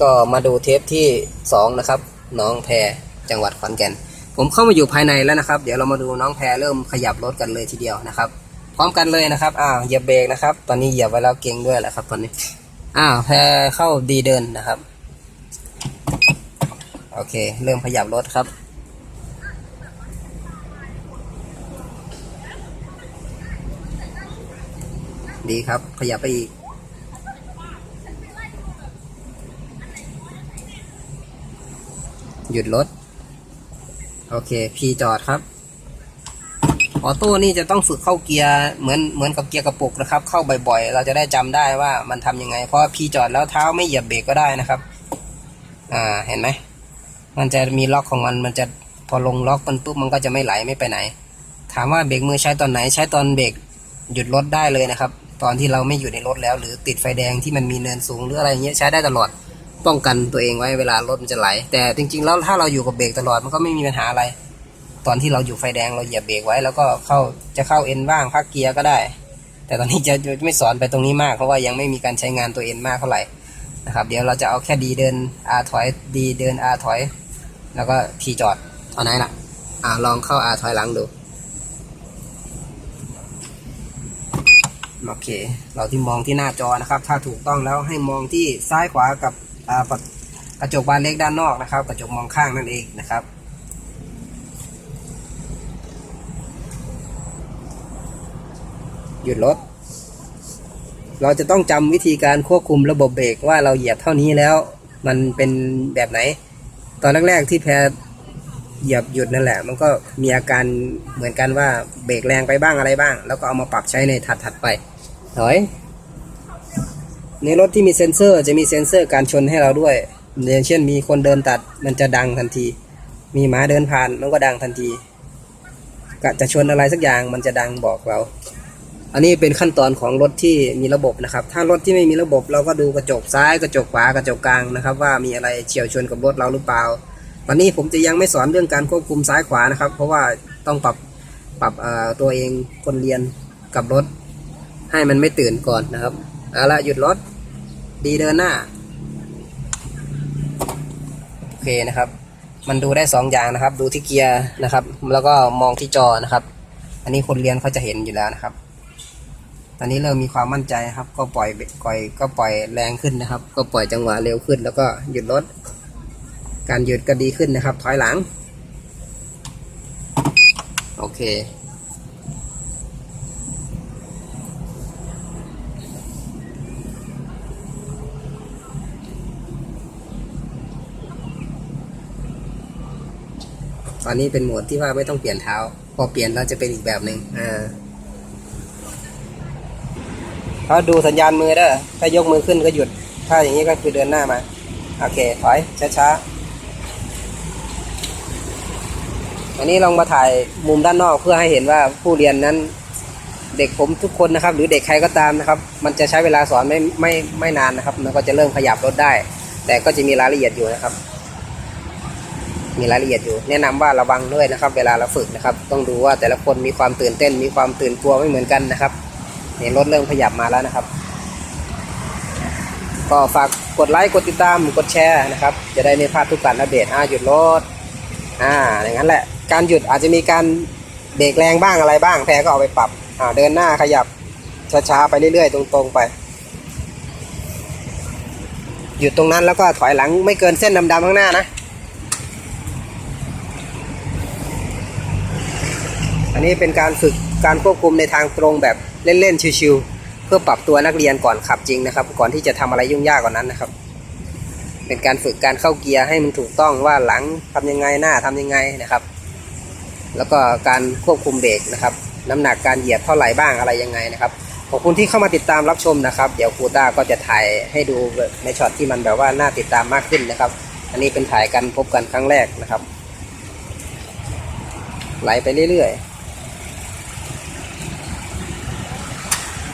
ก็มาดูเทปที่สองนะครับ น้องแพรจังหวัดขอนแก่น ผมเข้ามาอยู่ภายในแล้วนะครับ เดี๋ยวเรามาดูน้องแพรเริ่มขยับรถกันเลยทีเดียวนะครับ พร้อมกันเลยนะครับอ้าวเหยียบเบรกนะครับ ตอนนี้เหยียบไว้แล้วเก่งด้วยแหละครับ ตอนนี้อ้าวแพรเข้าดีเดินนะครับ โอเค เริ่มขยับรถครับดีครับ ขยับไปอีก หยุดรถ โอเคพีจอดครับ ออโต้นี่จะต้องฝึกเข้าเกียร์เหมือนเหมือนกับเกียร์กระปุกนะครับ เข้าบ่อยๆ เราจะได้จำได้ว่ามันทำยังไง เพราะพีจอดแล้วเท้าไม่เหยียบเบรกก็ได้นะครับ อ่า เห็นไหม มันจะมีล็อกของมัน มันจะพอลงล็อกมันปุ๊บมันก็จะไม่ไหลไม่ไปไหน ถามว่าเบรกมือใช้ตอนไหน ใช้ตอนเบรกหยุดรถได้เลยนะครับ ตอนที่เราไม่อยู่ในรถแล้ว หรือติดไฟแดงที่มันมีเนินสูงหรืออะไรเงี้ยใช้ได้ตลอด ป้องกันตัวเองไว้เวลารถมันจะไหล แต่จริงๆแล้วถ้าเราอยู่กับเบรกตลอดมันก็ไม่มีปัญหาอะไร ตอนที่เราอยู่ไฟแดงเราเหยียบเบรกไว้ แล้วก็เข้าจะเข้าเอ็นบ้างพักเกียร์ก็ได้ แต่ตอนนี้จะไม่สอนไปตรงนี้มากเพราะว่ายังไม่มีการใช้งานตัวเอ็นมากเท่าไหร่นะครับเดี๋ยวเราจะเอาแค่ดีเดินอาถอยดีเดินอาถอย แล้วก็ทีจอดเท่านั้นละอ่าลองเข้าอาถอยหลังดูโอเค เราที่มองที่หน้าจอนะครับ ถ้าถูกต้องแล้วให้มองที่ซ้ายขวากับ กระจกบานเล็กด้านนอกนะครับ กระจกมองข้างนั่นเองนะครับ หยุดรถ เราจะต้องจำวิธีการควบคุมระบบเบรกว่าเราเหยียบเท่านี้แล้ว มันเป็นแบบไหน ตอนแรกๆที่แพรเหยียบหยุดนั่นแหละ มันก็มีอาการเหมือนกันว่าเบรกแรงไปบ้างอะไรบ้าง แล้วก็เอามาปรับใช้ในถัดๆไปถอย ในรถที่มีเซ็นเซอร์จะมีเซ็นเซอร์การชนให้เราด้วยอย่างเช่นมีคนเดินตัดมันจะดังทันที มีหมาเดินผ่านมันก็ดังทันทีกะจะชนอะไรสักอย่างมันจะดังบอกเรา อันนี้เป็นขั้นตอนของรถที่มีระบบนะครับ ถ้ารถที่ไม่มีระบบเราก็ดูกระจกซ้ายกระจกขวากระจกกลางนะครับ ว่ามีอะไรเฉียวชนกับรถเราหรือเปล่า ตอนนี้ผมจะยังไม่สอนเรื่องการควบคุมซ้ายขวานะครับ เพราะว่าต้องปรับปรับตัวเองคนเรียนกับรถ ให้มันไม่ตื่นก่อนนะครับเอาละหยุดรถ ดีเดินหน้า โอเคนะครับ มันดูได้สองอย่างนะครับ ดูที่เกียร์นะครับ แล้วก็มองที่จอนะครับ อันนี้คนเรียนเขาจะเห็นอยู่แล้วนะครับ ตอนนี้เริ่มมีความมั่นใจครับ ก็ปล่อยกปล่อยก็ปล่อยแรงขึ้นนะครับ ก็ปล่อยจังหวะเร็วขึ้น แล้วก็หยุดรถ การหยุดก็ดีขึ้นนะครับ ถอยหลัง โอเค ตอนนี้เป็นโหมดที่ว่าไม่ต้องเปลี่ยนเท้า พอเปลี่ยนแล้วจะเป็นอีกแบบหนึ่งอ่าเขาดูสัญญาณมือเด้อถ้ายกมือขึ้นก็หยุด ถ้าอย่างนี้ก็คือเดินหน้ามา โอเค ถอย ช้าๆ อันนี้ลองมาถ่ายมุมด้านนอกเพื่อให้เห็นว่าผู้เรียนนั้น เด็กผมทุกคนนะครับ หรือเด็กใครก็ตามนะครับ มันจะใช้เวลาสอนไม่ไม่ไม่นานนะครับ มันก็จะเริ่มขยับรถได้ แต่ก็จะมีรายละเอียดอยู่นะครับ มีรายละเอียดอยู่ แนะนำว่าระวังด้วยนะครับ เวลาเราฝึกนะครับ ต้องดูว่าแต่ละคนมีความตื่นเต้น มีความตื่นกลัวไม่เหมือนกันนะครับเห็นรถเริ่มขยับมาแล้วนะครับ ก็ฝากกดไลค์กดติดตามกดแชร์นะครับ จะได้ไม่พลาดทุกการอัปเดตอ่าหยุดรถอ่าอย่างนั้นแหละ การหยุดอาจจะมีการเบรกแรงบ้างอะไรบ้างแพรก็เอาไปปรับอ่าเดินหน้าขยับช้าๆไปเรื่อยๆ ตรงๆไปหยุดตรงนั้นแล้วก็ถอยหลังไม่เกินเส้นดำๆข้างหน้านะ อันนี้เป็นการฝึกการควบคุมในทางตรงแบบเล่นๆชิวๆเพื่อปรับตัวนักเรียนก่อนขับจริงนะครับ ก่อนที่จะทำอะไรยุ่งยากกว่านั้นนะครับ เป็นการฝึกการเข้าเกียร์ให้มันถูกต้องว่าหลังทำยังไงหน้าทำยังไงนะครับ แล้วก็การควบคุมเบรกนะครับ น้ำหนักการเหยียบเท่าไหร่บ้างอะไรยังไงนะครับขอบคุณที่เข้ามาติดตามรับชมนะครับ เดี๋ยวครูต้าก็จะถ่ายให้ดูในช็อตที่มันแบบว่าน่าติดตามมากขึ้นนะครับ อันนี้เป็นถ่ายกันพบกันครั้งแรกนะครับ ไหลไปเรื่อยๆ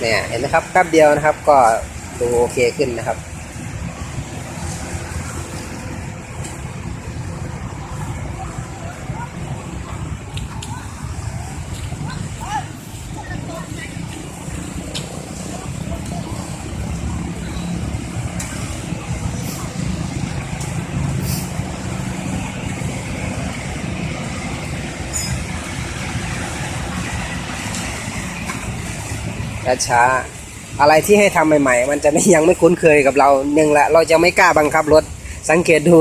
เนี่ยเห็นไหมครับแป๊บเดียวนะครับ ก็ดูโอเคขึ้นนะครับ ช้าๆอะไรที่ให้ทำใหม่ ๆ มันจะไม่ยังไม่คุ้นเคยกับเราหนึ่งละเราจะไม่กล้าบังคับรถ สังเกตดู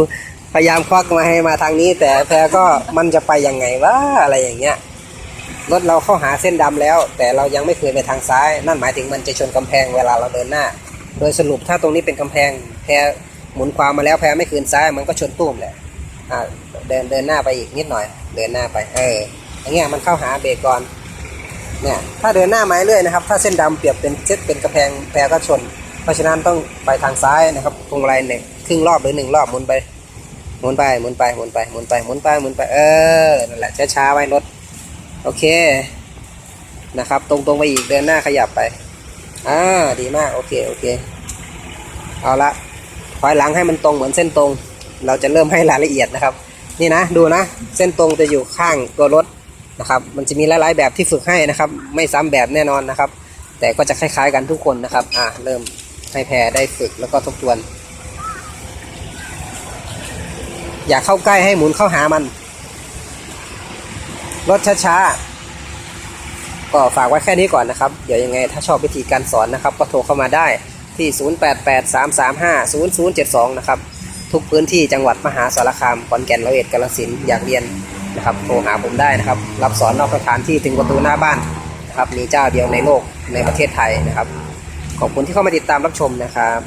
พยายามควักมาให้มาทางนี้ แต่แพรก็มันจะไปยังไงวะอะไรอย่างเงี้ยรถเราเข้าหาเส้นดำแล้ว แต่เรายังไม่เคยไปทางซ้าย นั่นหมายถึงมันจะชนกำแพงเวลาเราเดินหน้า โดยสรุปถ้าตรงนี้เป็นกำแพงแพรหมุนความมาแล้วแพรไม่คืนซ้ายมันก็ชนตุ้มแหละอ่าเดินเดินหน้าไปอีกนิดหน่อย เดินหน้าไป เอออย่างเงี้ยมันเข้าหาเบรกก่อน เนี่ยถ้าเดินหน้าไม้เรื่อยนะครับ ถ้าเส้นดำเปรียบเป็นเส้นเป็นกระแพงแพรก็ชน เพราะฉะนั้นต้องไปทางซ้ายนะครับพวงมาลัยหนึ่งครึ่งรอบหรือหนึ่งรอบหมุนไปหมุนไปหมุนไปหมุนไปหมุนไปหมุนไปหมุนไปเออนั่นแหละช้าๆไว้รถโอเคนะครับ ตรงๆไปอีกเดินหน้าขยับไปอ่าดีมากโอเคโอเคเอาละถอยหลังให้มันตรงเหมือนเส้นตรง เราจะเริ่มให้รายละเอียดนะครับ นี่นะดูนะ เส้นตรงจะอยู่ข้างตัวรถ นะครับ มันจะมีหลายๆแบบที่ฝึกให้นะครับ ไม่ซ้ำแบบแน่นอนนะครับ แต่ก็จะคล้ายๆกันทุกคนนะครับ อ่าเริ่มให้แพรได้ฝึกแล้วก็ทบทวน อย่าเข้าใกล้ให้หมุนเข้าหามันรถช้าๆ ก็ฝากไว้แค่นี้ก่อนนะครับ เดี๋ยวยังไงถ้าชอบวิธีการสอนนะครับ ก็โทรเข้ามาได้ที่ 0883350072 นะครับ ทุกพื้นที่จังหวัดมหาสารคามขอนแก่นร้อยเอ็ดกาฬสินธุ์อยากเรียน นะครับโทรหาผมได้นะครับ รับสอนนอกสถานที่ถึงประตูหน้าบ้านนะครับมีเจ้าเดียวในโลกในประเทศไทยนะครับ ขอบคุณที่เข้ามาติดตามรับชมนะครับ